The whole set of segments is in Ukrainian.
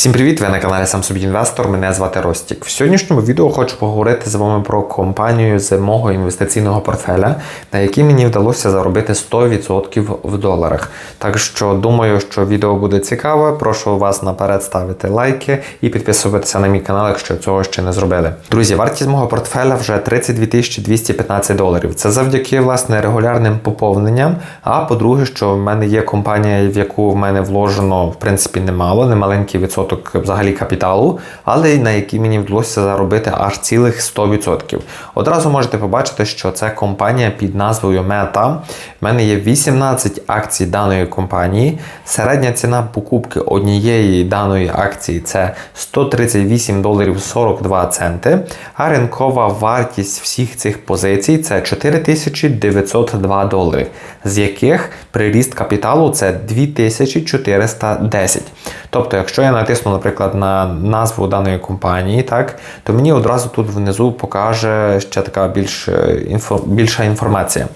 Всім привіт! Ви на каналі Собі Інвестор. Мене звати Ростік. В сьогоднішньому відео хочу поговорити з вами про компанію з мого інвестиційного портфеля, на якій мені вдалося заробити 100% в доларах. Так що думаю, що відео буде цікаве. Прошу вас наперед ставити лайки і підписуватися на мій канал, якщо цього ще не зробили. Друзі, вартість мого портфеля вже 32 215 доларів. Це завдяки власне регулярним поповненням. А по-друге, що в мене є компанія, в яку в мене вложено в принципі немало, немаленький відсоток взагалі капіталу, але й на який мені вдалося заробити аж цілих 100%. Одразу можете побачити, що це компанія під назвою Meta. В мене є 18 акцій даної компанії. Середня ціна покупки однієї даної акції це 138 доларів 42 центи. А ринкова вартість всіх цих позицій це 4902 долари, з яких приріст капіталу це 2410. Тобто, якщо я натисну, наприклад, на назву даної компанії, так, то мені одразу тут внизу покаже ще така більш, е, інфо, більша інформація.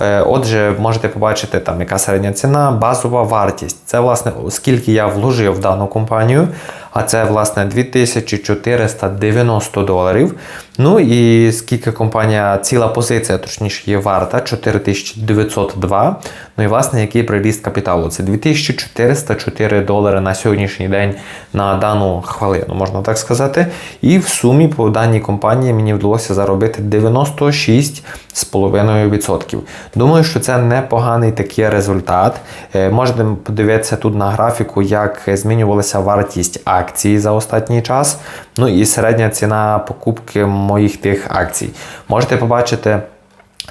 Е, отже, можете побачити, там, яка середня ціна, базова вартість. Це, власне, скільки я вложив в дану компанію, а це, власне, 2490 доларів. Ну і скільки компанія, ціла позиція, точніше, є варта 4902. Ну і власне, який приріст капіталу? Це 2404 долари на сьогоднішній день на дану хвилину, можна так сказати. І в сумі по даній компанії мені вдалося заробити 96,5%. Думаю, що це непоганий такий результат. Е, можете подивитися тут на графіку, як змінювалася вартість акції за останній час. Ну і середня ціна покупки моїх тих акцій. Можете побачити.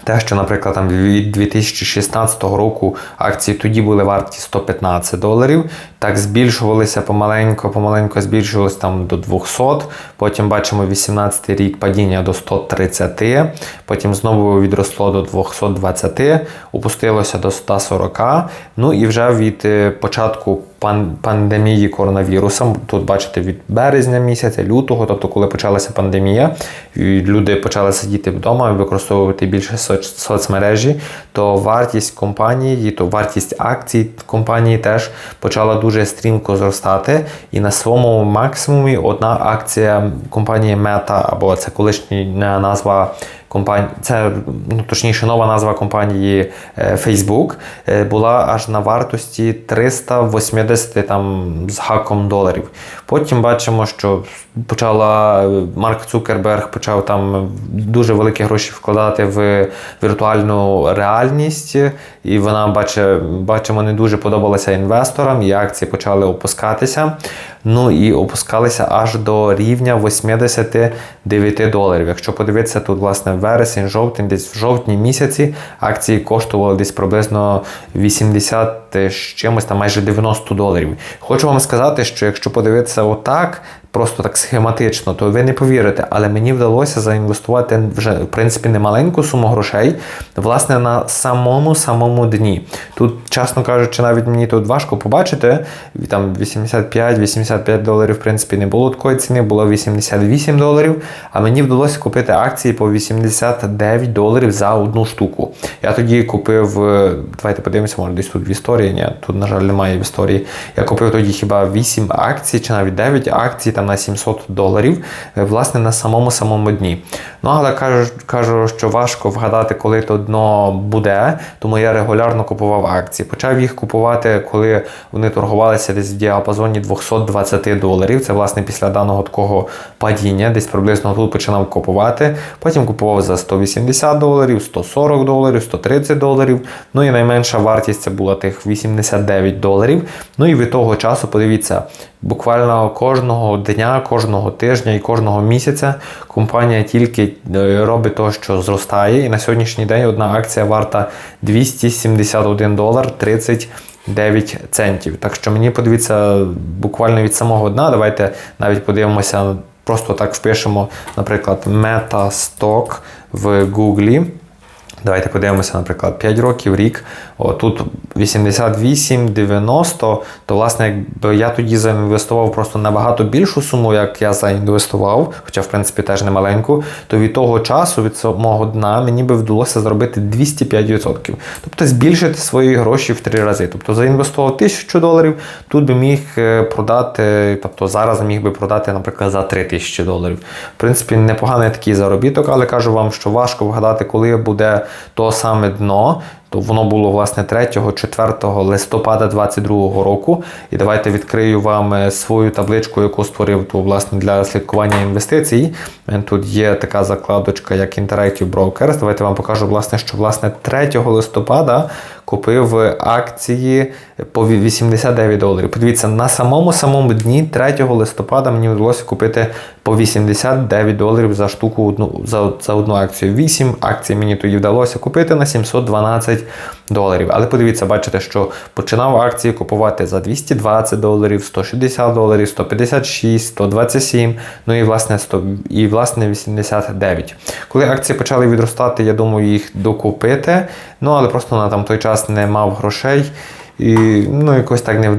Те, що, наприклад, там від 2016 року акції тоді були варті 115 доларів, так збільшувалися помаленько, помаленько збільшувалися там до 200. Потім бачимо 18 рік падіння до 130, потім знову відросло до 220, опустилося до 140. Ну і вже від е, початку пандемії коронавірусом, тут бачите, від березня місяця, лютого, тобто, коли почалася пандемія, люди почали сидіти вдома і використовувати більше соц соцмережі, то вартість компанії, то вартість акцій компанії теж почала дуже стрімко зростати, і на своєму максимумі одна акція компанії Meta, або це колишня назва компанії, це ну, точніше нова назва компанії е, Facebook, е, була аж на вартості 380 там, з гаком доларів. Потім бачимо, що почала Марк Цукерберг почав там дуже великі гроші вкладати в віртуальну реальність, і вона бачимо не дуже подобалася інвесторам, і акції почали опускатися. Ну і опускалися аж до рівня 89 доларів. Якщо подивитися, тут, власне, вересень, жовтень, десь в жовтні місяці акції коштували десь приблизно 80 з чимось там майже 90 доларів. Хочу вам сказати, що якщо подивитися отак, просто так схематично, то ви не повірите, але мені вдалося заінвестувати вже в принципі немаленьку суму грошей, власне, на самому самому дні. Тут, чесно кажучи, навіть мені тут важко побачити. Там 85-85 доларів, в принципі, не було такої ціни, було 88 доларів. А мені вдалося купити акції по 89 доларів за одну штуку. Я тоді купив, е, давайте подивимося, може десь тут в історії. Ні, тут, на жаль, немає в історії. Я купив тоді хіба 8 акцій чи навіть 9 акцій там на 700 доларів, е, власне, на самому самому дні. Ну, але кажу, кажу, що важко вгадати, коли то дно буде, тому я регулярно купував акції. Почав їх купувати, коли вони торгувалися десь в діапазоні 220 доларів. Це, власне, після даного такого падіння, десь приблизно тут починав купувати. Потім купував за 180 доларів, 140 доларів, 130 доларів. Ну і найменша вартість це була тих 89 доларів. Ну і від того часу, подивіться, буквально кожного дня, кожного тижня і кожного місяця компанія тільки е, робить те, що зростає. І на сьогоднішній день одна акція варта 271 долар 39 центів. Так що мені подивіться буквально від самого дна. Давайте навіть подивимося, просто так впишемо, наприклад, MetaStock в Google. Давайте подивимося, наприклад, 5 років, рік. О, тут 88, 90, то, власне, якби я тоді заінвестував просто набагато більшу суму, як я заінвестував, хоча, в принципі, теж не маленьку, то від того часу, від самого дна, мені би вдалося зробити 205%. Тобто збільшити свої гроші в три рази. Тобто заінвестував 1000 доларів, тут би міг е, продати, тобто зараз міг би продати, наприклад, за 3000 доларів. В принципі, непоганий такий заробіток, але кажу вам, що важко вгадати, коли буде to same dno То воно було власне 3-4 листопада 2022 року. І давайте відкрию вам е, свою табличку, яку створив то, власне, для слідкування інвестицій. Е, Тут є така закладочка, як Interactive Brokers. Давайте вам покажу, власне, що власне 3 листопада купив акції по 89 доларів. Подивіться, на самому самому дні 3 листопада мені вдалося купити по 89 доларів за штуку одну за, за одну акцію. 8 акцій мені тоді вдалося купити на 712 доларів. Але подивіться, бачите, що починав акції купувати за 220 доларів, 160 доларів, 156, 127, ну і власне 100, і власне 89. Коли акції почали відростати, я думаю, їх докупити. Ну але просто на там той час не мав грошей. І ну, якось так не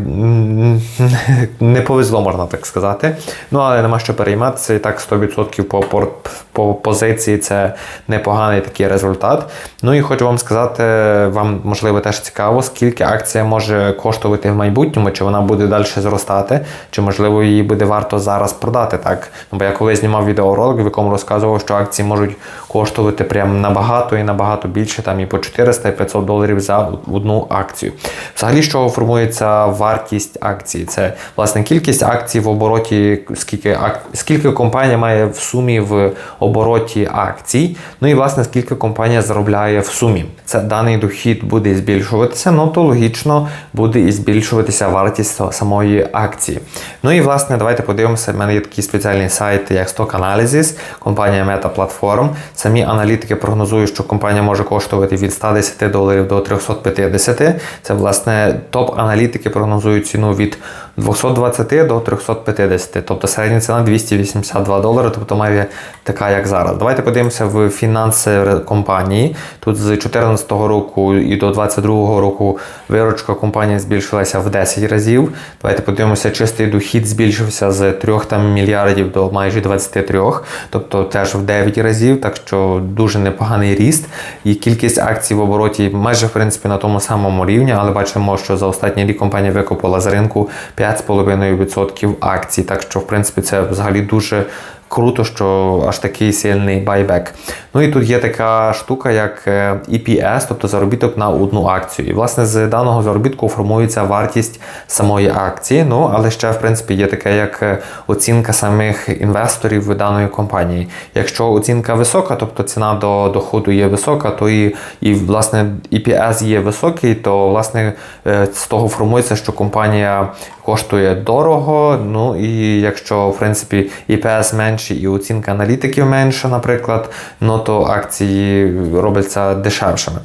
не повезло, можна так сказати. Ну, але нема що перейматися. І так 100% по, по, по позиції це непоганий такий результат. Ну і хочу вам сказати, вам можливо теж цікаво, скільки акція може коштувати в майбутньому, чи вона буде далі зростати, чи можливо її буде варто зараз продати. так. Бо я коли знімав відеоролик, в якому розказував, що акції можуть коштувати прям набагато і набагато більше, там і по 400 і 500 доларів за одну акцію. Взагалі, чого формується вартість акції? Це власне кількість акцій в обороті, скільки скільки компанія має в сумі в обороті акцій. Ну і власне скільки компанія заробляє в сумі. Це даний дохід буде збільшуватися, ну то логічно буде і збільшуватися вартість самої акції. Ну і власне, давайте подивимося. в мене є такі спеціальні сайти, як Stock Analysis, компанія Meta Platform. Самі аналітики прогнозують, що компанія може коштувати від 110 доларів до 350. Це власне топ-аналітики прогнозують ціну від 220 до 350, тобто середня ціна 282 долари, тобто має така, як зараз. Давайте подивимося в фінанси компанії. Тут з 2014 року і до 2022 року виручка компанії збільшилася в 10 разів. Давайте подивимося, чистий дохід збільшився з 3 там, мільярдів до майже 23, тобто теж в 9 разів, так що дуже непоганий ріст. І кількість акцій в обороті майже в принципі на тому самому рівні, але бачимо, що за останній рік компанія викупила з ринку 5,5% акцій. Так що, в принципі, це взагалі дуже круто, що аж такий сильний байбек. Ну і тут є така штука, як е, EPS, тобто заробіток на одну акцію. І власне з даного заробітку формується вартість самої акції. Ну, але ще, в принципі, є таке, як е, оцінка самих інвесторів даної компанії. Якщо оцінка висока, тобто ціна до доходу є висока, то і, і власне EPS є високий, то власне е, з того формується, що компанія коштує дорого. Ну і якщо в принципі EPS менший і оцінка аналітиків менша, наприклад, ну то акції робляться дешевшими.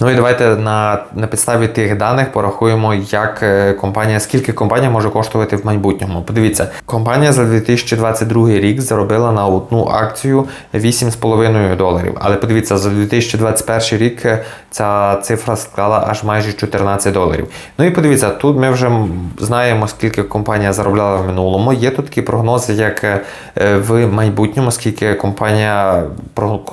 Ну і давайте на на підставі тих даних порахуємо, як е, компанія, скільки компанія може коштувати в майбутньому. Подивіться, компанія за 2022 рік заробила на одну акцію 8,5 доларів. Але подивіться, за 2021 рік е, ця цифра склала аж майже 14 доларів. Ну і подивіться, тут ми вже знаємо, скільки компанія заробляла в минулому. Є тут такі прогнози, як е, в майбутньому, скільки компанія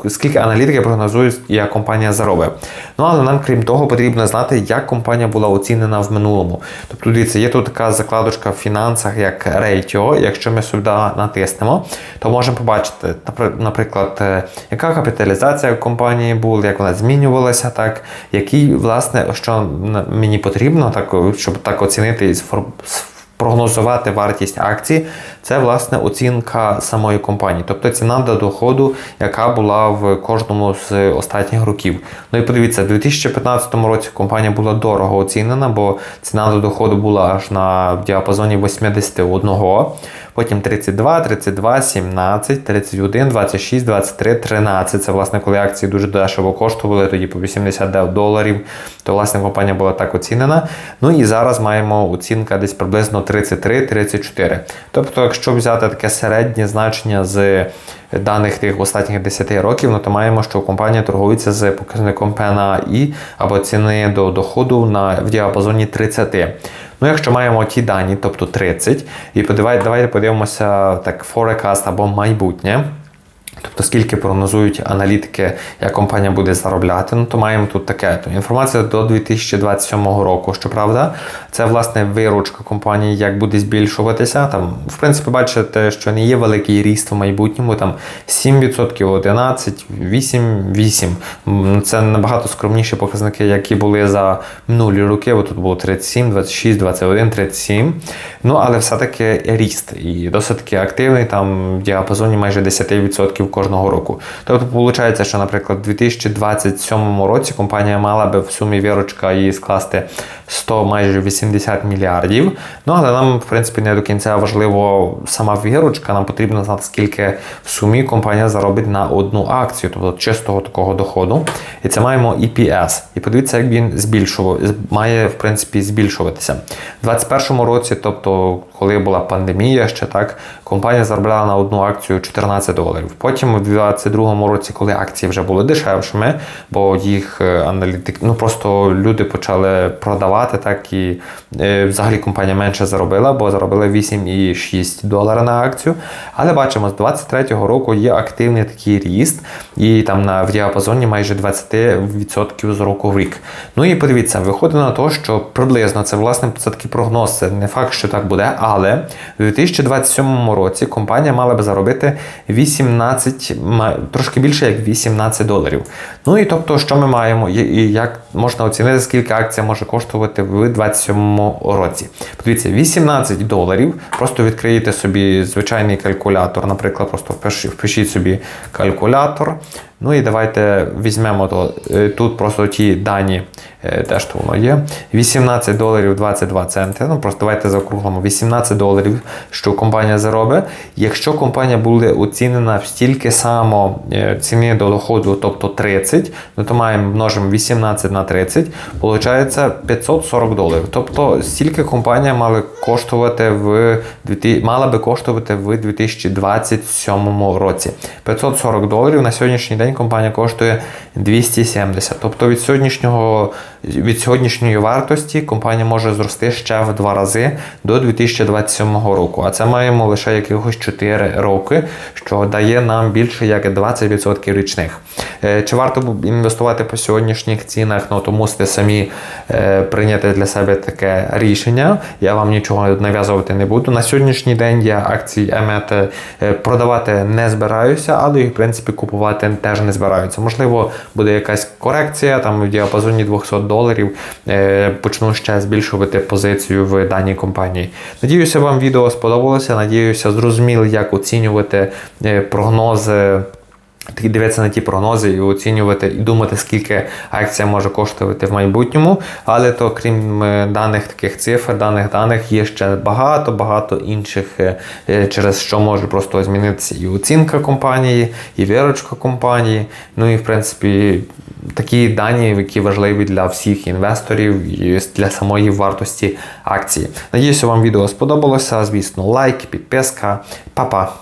скільки аналітики прогнозують, як компанія заробить. Ну але нам, крім того, потрібно знати, як компанія була оцінена в минулому. Тобто, дивіться, є тут така закладочка в фінансах, як Ratio. Якщо ми сюди натиснемо, то можемо побачити, наприклад, е, яка капіталізація компанії була, як вона змінювалася, так, який, власне, що мені потрібно, так, щоб так оцінити прогнозувати вартість акції, це власне оцінка самої компанії, тобто ціна до доходу, яка була в кожному з останніх років. Ну і подивіться, в 2015 році компанія була дорого оцінена, бо ціна до доходу була аж на діапазоні 81. Потім 32, 32, 17, 31, 26, 23, 13. Це власне коли акції дуже дешево коштували, тоді по 89 доларів. То власне компанія була так оцінена. Ну і зараз маємо оцінка десь приблизно 33-34. Тобто, якщо взяти таке середнє значення з даних тих останніх 10 років, ну то маємо, що компанія торгується з показником PNI або ціни до доходу на в діапазоні 30. Ну, якщо маємо ті дані, тобто 30, і давайте подивимося так, forecast або майбутнє. Тобто, скільки прогнозують аналітики, як компанія буде заробляти, ну то маємо тут таке. То інформація до 2027 року, щоправда, це власне виручка компанії, як буде збільшуватися. Там, в принципі, бачите, що не є великий ріст в майбутньому. Там 7%, 11, 8, 8. Це набагато скромніші показники, які були за минулі роки. Бо тут було 37, 26, 21, 37. Ну, але все-таки ріст і досить таки активний, там в діапазоні майже 10% кожного року. Тобто, виходить, що, наприклад, у 2027 році компанія мала би в сумі вірочка її скласти 100 майже 80 мільярдів. Ну, але нам, в принципі, не до кінця важливо сама вірочка. Нам потрібно знати, скільки в сумі компанія заробить на одну акцію, тобто чистого такого доходу. І це маємо EPS. І подивіться, як він має в принципі збільшуватися. У 2021 році, тобто, коли була пандемія, ще так, компанія заробляла на одну акцію 14 доларів. Потім у 2022 році, коли акції вже були дешевшими, бо їх е, аналітик, ну просто люди почали продавати, так і е, взагалі компанія менше заробила, бо заробила 8,6 долара на акцію. Але бачимо, з 2023 року є активний такий ріст, і там на в діапазоні майже 20% з року в рік. Ну і подивіться, виходить на те, що приблизно це власне це такий прогноз. Це не факт, що так буде, але в 2027 році компанія мала би заробити 18, ма- трошки більше як 18 доларів. Ну і тобто, що ми маємо, і- як можна оцінити, скільки акція може коштувати в 2027 році. Подивіться, 18 доларів. Просто відкриєте собі звичайний калькулятор, наприклад, просто впишіть собі калькулятор. Ну і давайте візьмемо то, е, тут просто ті дані, е, ж то воно є. 18 доларів 22 центи. Ну просто давайте закруглимо 18 доларів, що компанія заробить. Якщо компанія буде оцінена в стільки само е, ціни до доходу, тобто 30, ну то маємо множимо 18 на 30, виходить 540 доларів. Тобто стільки компанія мала коштувати в 2000 мала би коштувати в 2027 році. 540 доларів на сьогоднішній день компанія коштує 270. Тобто від сьогоднішнього від сьогоднішньої вартості компанія може зрости ще в два рази до 2027 року. А це маємо лише якихось 4 роки, що дає нам більше як 20% річних. Е, Чи варто інвестувати по сьогоднішніх цінах? Ну то мусите самі е, прийняти для себе таке рішення. Я вам нічого нав'язувати не буду. На сьогоднішній день я акції Емет продавати не збираюся, але їх в принципі купувати теж не збираюся. Можливо, буде якась корекція там в діапазоні 200 доларів. Е, Почну ще збільшувати позицію в даній компанії. Надіюся, вам відео сподобалося. Надіюся, зрозуміли, як оцінювати е, прогнози. Дивитися на ті прогнози і оцінювати і думати, скільки акція може коштувати в майбутньому. Але то, крім е, даних таких цифр, даних даних, є ще багато-багато інших, через що може просто змінитися і оцінка компанії, і виручка компанії. Ну і в принципі. Такі дані, які важливі для всіх інвесторів і для самої вартості акції. Надіюся, вам відео сподобалося. Звісно, лайк, підписка. Па-па!